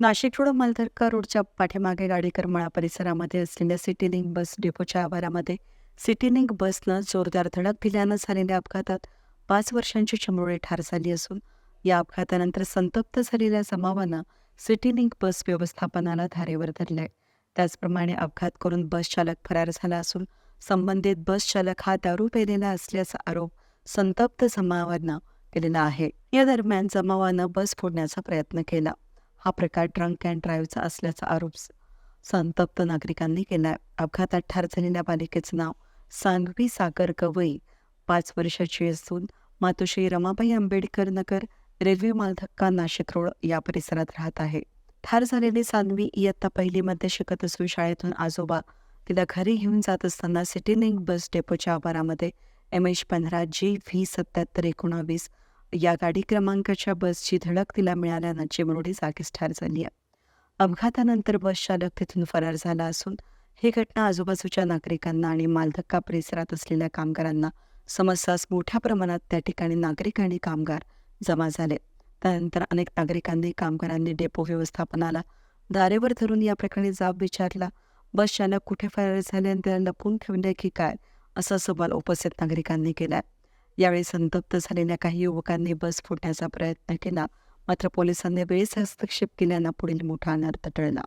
Nashik road मालधरका रोडच्या पाठीमागे गाडीकर मळा परिसरामध्ये असलेल्या सिटी लिंक बस डेपोच्या आवारामध्ये सिटी लिंक बसनं जोरदार धडक दिल्यानं झालेल्या अपघातात पाच वर्षांची चिमुरडी ठार झाली असून या अपघातानंतर संतप्त झालेल्या जमावानं सिटी लिंक बस व्यवस्थापनाला धारेवर धरले त्याचप्रमाणे अपघात करून बस चालक फरार झाला असून संबंधित बस चालक हा दारू पेलेला असल्याचा आरोप संतप्त जमावानं केलेला आहे. या दरम्यान जमावानं बस फोडण्याचा प्रयत्न केला. हा प्रकार ड्रंक अँड ड्राईव्हचा असल्याचा आरोप संतप्त नागरिकांनी केला अपघातात ठार झालेल्या बालिकेचं नाव सांगवी सागर गवई पाच वर्षाची असून मातोश्री रमाबाई आंबेडकर नगर रेल्वे मालधक्का नाशिक रोड या परिसरात राहत आहे. ठार झालेली सान्वी इयत्ता पहिलीमध्ये शिकत असून शाळेतून आजोबा तिला घरी घेऊन जात असताना सिटी लिंक बस डेपोच्या आवारामध्ये एम एच पंधरा जी व्ही सत्याहत्तर एकोणावीस या गाडी क्रमांकाच्या बसची धडक तिला मिळाल्यानं चिमरोडी जागीच ठार झाली आहे. अपघातानंतर बस चालक तिथून फरार झाला असून ही घटना आजूबाजूच्या नागरिकांना आणि मालधक्का परिसरात असलेल्या कामगारांना समस्यास मोठ्या प्रमाणात त्या ठिकाणी नागरिक आणि कामगार जमा झाले. त्यानंतर अनेक नागरिकांनी कामगारांनी डेपो व्यवस्थापनाला दारेवर धरून या प्रकरणी जाब विचारला. बस चालक कुठे फरार झाले आणि त्याला लपून ठेवले की काय असा सवाल उपस्थित नागरिकांनी केला यावेळी संतप्त झालेल्या काही युवकांनी बस फुटण्याचा प्रयत्न केला. मात्र पोलिसांनी वेळीच हस्तक्षेप केल्यानं पुढील मोठा अनर्थ टळला.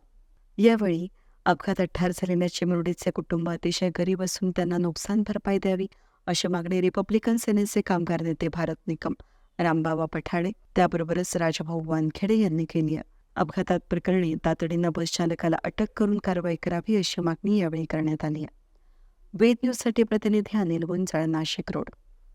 यावेळी अपघातात ठार झालेल्या चिमुरडीचे कुटुंब अतिशय गरीब असून त्यांना नुकसान भरपाई द्यावी अशी मागणी रिपब्लिकन सेनेचे कामगार नेते भारत निकम रामबाबा पठाणे त्याबरोबरच राजभाऊ वानखेडे यांनी केली आहे. अपघातात प्रकरणी तातडीनं बस चालकाला अटक करून कारवाई करावी अशी मागणी यावेळी करण्यात आली आहे. वेद न्यूजसाठी प्रतिनिधी अनिल गुंजाळ नाशिक रोड.